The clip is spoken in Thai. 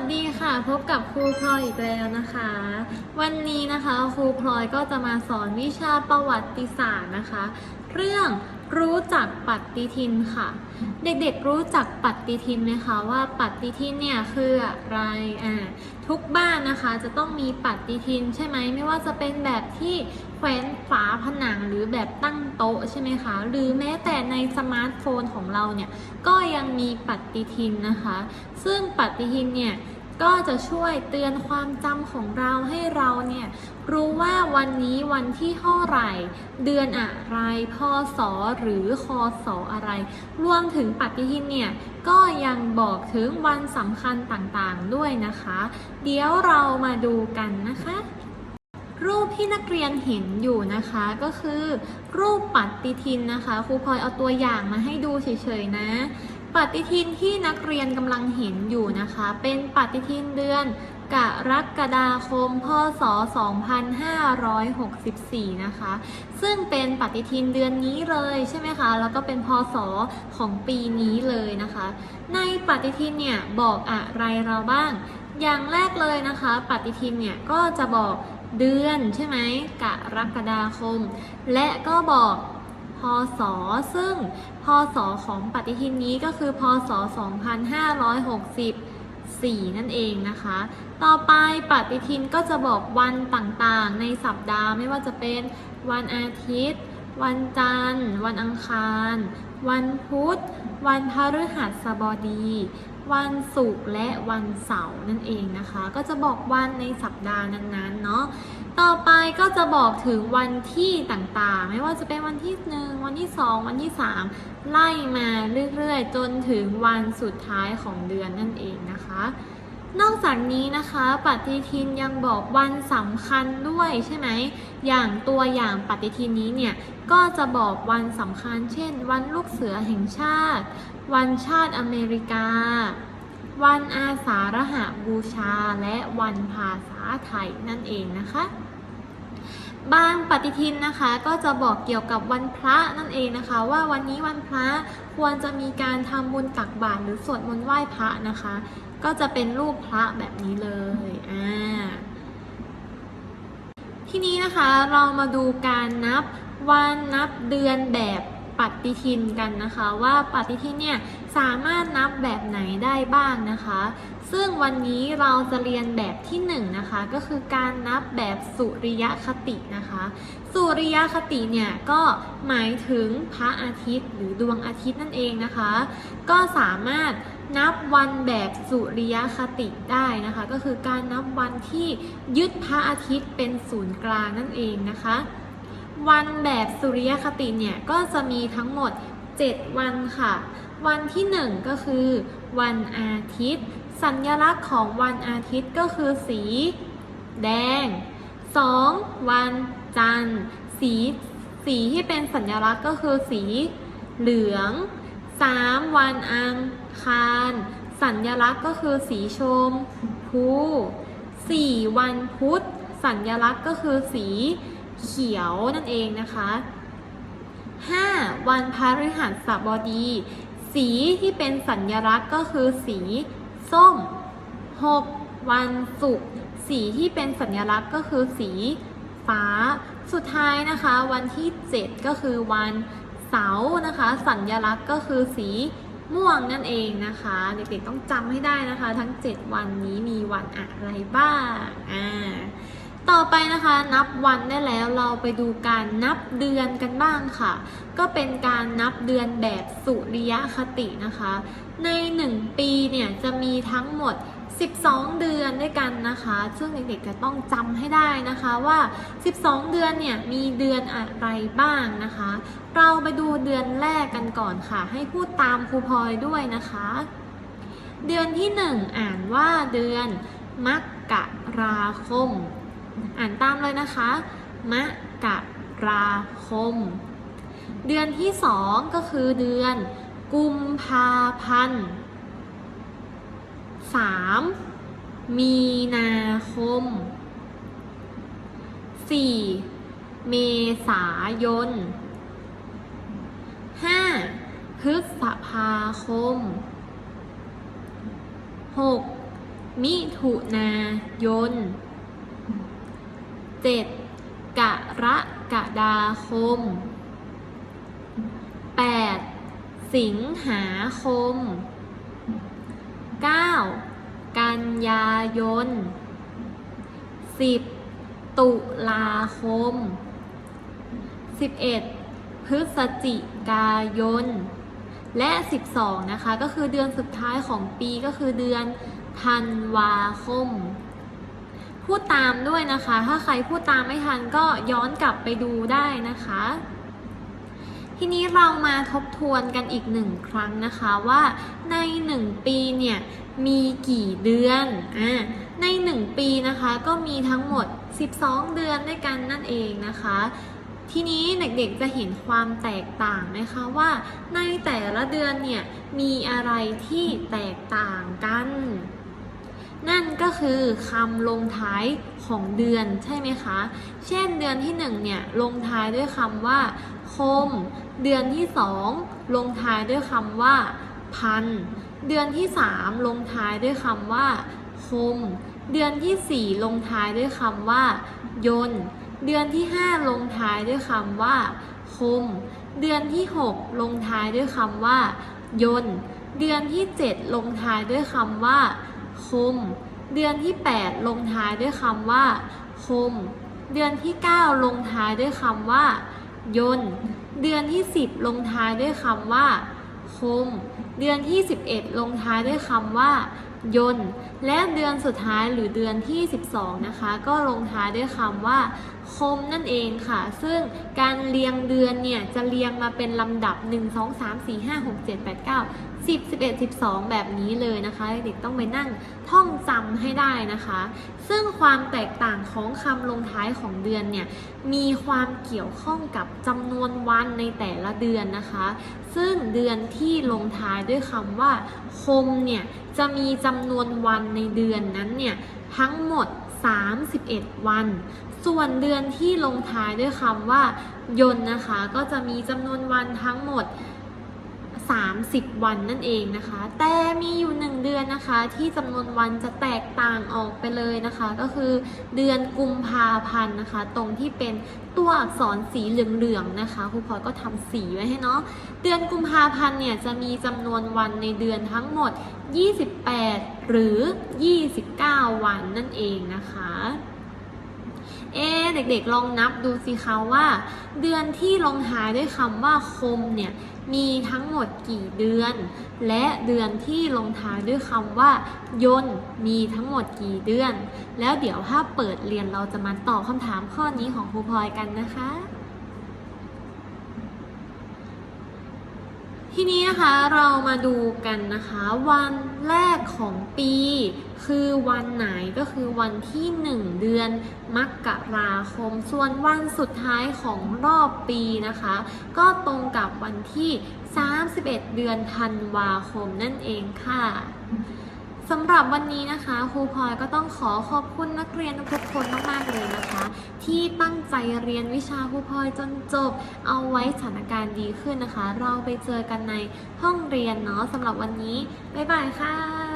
สดีค่ะพบกับครูพลอยอีกแล้วนะคะ วันนี้นะคะครูพลอยก็จะมาสอนวิชาประวัติศาสตร์นะคะ เรื่องรู้จักปฏิทินค่ะ เด็กๆรู้จักปฏิทินไหมคะว่าปฏิทินเนี่ยคืออะไรอ่า ทุกบ้านนะคะจะต้องมีปฏิทินใช่ไหมไม่ว่าจะเป็นแบบที่แขวนฝาผนังหรือแบบตั้งโต๊ะใช่ไหมคะหรือแม้แต่ในสมาร์ทโฟนของเราเนี่ยก็ยังมีปฏิทินนะคะ ซึ่งปฏิทินเนี่ย ก็จะช่วยเตือนความจำของเราให้เราเนี่ยรู้ว่าวันนี้วันที่เท่าไหร่ เดือนอะไรพศหรือคศอะไร รวมถึงปฏิทินเนี่ยก็ยังบอกถึงวันสำคัญต่างๆด้วยนะคะ เดี๋ยวเรามาดูกันนะคะ รูปที่นักเรียนเห็นอยู่นะคะก็คือ รูปปฏิทินนะคะครูพลอยเอาตัวอย่างมาให้ดูเฉยๆนะ ปฏิทินที่นักเรียนกำลังเห็นอยู่นะคะ เป็นปฏิทินเดือนกรกฎาคม พศ 2564 นะคะ ซึ่งเป็นปฏิทินเดือนนี้เลยใช่ไหมคะ แล้วก็เป็นพศของปีนี้เลยนะคะ ในปฏิทินเนี่ยบอกอะไรเราบ้าง อย่างแรกเลยนะคะ ปฏิทินเนี่ยก็จะบอกเดือนใช่ไหมกรกฎาคม และก็บอก พศ ซึ่งพศของปฏิทินนี้ก็คือพศ 2564 นั่นเองนะคะ ต่อไปปฏิทินก็จะบอกวันต่างๆ ในสัปดาห์ไม่ว่าจะเป็นวันอาทิตย์ วันจันทร์ วันอังคาร วันพุธ วันพฤหัสบดี วันศุกร์และวันเสาร์นั่นเองนะคะ ก็จะบอกวันในสัปดาห์นั้นๆเนาะ ต่อไปก็จะบอกถึงวันที่ต่างๆ ไม่ว่าจะเป็นวันที่ 1 วันที่ 2 วันที่ 3 ไล่มาเรื่อยๆ จนถึงวันสุดท้ายของเดือนนั่นเองนะคะ นอกจากนี้นะคะปฏิทินยังบอกวันสำคัญด้วยใช่ไหม อย่างตัวอย่างปฏิทินนี้เนี่ยก็จะบอกวันสำคัญ เช่น วันลูกเสือแห่งชาติ วันชาติอเมริกา วันอาสาฬหบูชา และวันภาษาไทยนั่นเองนะคะ บางปฏิทินนะคะก็จะบอกเกี่ยวกับวันพระนั่นเองนะคะ ว่าวันนี้วันพระควรจะมีการทำบุญตักบาตรหรือสวดมนต์ไหว้พระนะคะ ก็จะเป็นรูปพระแบบนี้เลยอ่าทีนี้นะคะเรามาดูการนับวันนับเดือนแบบ ปฏิทินกันนะคะ ว่าปฏิทินเนี่ยสามารถนับแบบไหนได้บ้างนะคะ ซึ่งวันนี้เราจะเรียนแบบที่1นงนะคะ ก็คือการนับแบบสุริยคตินะคะ สุริยคติเนี่ยก็หมายถึงพระอาทิตย์ หรือดวงอาทิตย์นั่นเองนะคะ ก็สามารถนับวันแบบสุริยคติได้นะคะ ก็คือการนับวันที่ยึดพระอาทิตย์เป็นศูนย์กลางนั่นเองนะคะ วันแบบสุริยคติเนี่ยก็จะมีทั้งหมด 7 วันค่ะ วันที่ 1 ก็คือ วันอาทิตย์ สัญลักษณ์ของวันอาทิตย์ก็คือสี แดง 2. วันจันทร์ สีสีที่เป็นสัญลักษณ์ก็คือสี เหลือง 3. วันอังคาร สัญลักษณ์ก็คือสีชมพู 4. วันพุธ สัญลักษณ์ก็คือสี เขียวนั่นเองนะคะ 5. วันพฤหัสบดี สีที่เป็นสัญลักษณ์ก็คือสีส้ม 6. วันศุกร์สีที่เป็นสัญลักษณ์ก็คือสีฟ้า สุดท้ายนะคะ วันที่ 7 ก็คือวันเสาร์นะคะ สัญลักษณ์ก็คือสีม่วงนั่นเองนะคะ เด็กๆต้องจำให้ได้นะคะ ทั้ง 7 วันนี้มีวันอะไรบ้างอ่า ต่อไปนะคะนับวันได้แล้วเราไปดูการนับเดือนกันบ้างค่ะ ก็เป็นการนับเดือนแบบสุริยคตินะคะ ใน 1 ปีเนี่ยจะมีทั้งหมด 12 เดือนด้วยกันนะคะ ซึ่งเด็กๆจะต้องจำให้ได้นะคะว่า 12 เดือนเนี่ยมีเดือนอะไรบ้างนะคะ เราไปดูเดือนแรกกันก่อนค่ะ ให้พูดตามครูพลอยด้วยนะคะ เดือนที่ 1 อ่านว่าเดือนมกราคม อ่านตามเลยนะคะ มะกราคม เดือนที่สองก็คือเดือน กุมภาพันธ์สามมีนาคมสี่เมษายนห้าพฤษภาคมหกมิถุนายน 7. กรกฎาคม 8. สิงหาคม 9. กันยายน 10. ตุลาคม 11. พฤศจิกายน และ 12 นะคะ ก็คือเดือนสุดท้ายของปีก็คือเดือนธันวาคม พูดตามด้วยนะคะ ถ้าใครพูดตามไม่ทันก็ย้อนกลับไปดูได้นะคะ ทีนี้เรามาทบทวนกันอีกหนึ่งครั้งนะคะว่าใน 1 ปีเนี่ยมีกี่เดือนอ่าใน 1 ปีนะคะก็มีทั้งหมด 12 เดือนด้วยกันนั่นเองนะคะทีนี้เด็กๆจะเห็นความแตกต่างไหมคะว่าในแต่ละเดือนเนี่ยมีอะไรที่แตกต่างกัน นั่นก็คือคำลงท้ายของเดือนใช่ไหมคะ เช่นเดือนที่1เนี่ยลงท้ายด้วยคำว่า คม เดือนที่ 2 ลงท้ายด้วยคำว่า พัน เดือนที่ 3 ลงท้ายด้วยคำว่า คม เดือนที่ 4 ลงท้ายด้วยคำว่า ยนเดือนที่ 5 ลงท้ายด้วยคำว่า คม เดือนที่ 6 ลงท้ายด้วยคำว่า ยนเดือนที่ 7 ลงท้ายด้วยคำว่า คม เดือนที่ 8 ลงท้ายด้วยคำว่า คม เดือนที่ 9 ลงท้ายด้วยคำว่า ยนเดือนที่ 10 ลงท้ายด้วยคำว่า คม เดือนที่ 11 ลงท้ายด้วยคำว่า ยนและเดือนสุดท้ายหรือเดือนที่ 12 นะคะ ก็ลงท้ายด้วยคำว่า คมนั่นเองค่ะ ซึ่งการเรียงเดือนเนี่ย จะเรียงมาเป็นลำดับ 1 2 3 4 5 6 7 8 9 10 11 12 แบบนี้เลยนะคะเด็กต้องไปนั่งท่องจำให้ได้นะคะ ซึ่งความแตกต่างของคำลงท้ายของเดือนเนี่ยมีความเกี่ยวข้องกับจำนวนวันในแต่ละเดือนนะคะ ซึ่งเดือนที่ลงท้ายด้วยคำว่าคมเนี่ยจะมีจำนวนวันในเดือนนั้นเนี่ยทั้งหมด 31 วัน ส่วนเดือนที่ลงท้ายด้วยคำว่ายนนะคะ ก็จะมีจำนวนวันทั้งหมด 30 วันนั่นเองนะคะ แต่มีอยู่ 1 เดือนนะคะ ที่จำนวนวันจะแตกต่างออกไปเลยนะคะ ก็คือเดือนกุมภาพันธ์นะคะ ตรงที่เป็นตัวอักษรสีเหลืองๆนะคะครูพลอยก็ทำสีไว้ให้เนาะเดือนกุมภาพันธ์เนี่ยจะมีจำนวนวันในเดือนทั้งหมด 28 หรือ 29 วันนั่นเองนะคะ เอ๊เด็กๆลองนับดูสิคะว่า เดือนที่ลงท้ายด้วยคำว่าคมเนี่ยมีทั้งหมดกี่เดือน และเดือนที่ลงท้ายด้วยคำว่ายน์มีทั้งหมดกี่เดือน แล้วเดี๋ยวถ้าเปิดเรียนเราจะมาตอบคำถามข้อนี้ของครูพลอยกันนะคะ ทีนี้นะคะเรามาดูกันนะคะ วันแรกของปี คือวันไหนก็คือวันที่ 1 เดือนมกราคม ส่วนวันสุดท้ายของรอบปีนะคะ ก็ตรงกับวันที่ 31 เดือนธันวาคมนั่นเองค่ะ สำหรับวันนี้นะคะครูพลอยก็ต้องขอขอบคุณนักเรียนทุกคนมากๆเลยนะคะ ที่ตั้งใจเรียนวิชาครูพลอยจนจบ เอาไว้สถานการณ์ดีขึ้นนะคะ เราไปเจอกันในห้องเรียนเนาะสำหรับวันนี้ บ๊ายบายค่ะ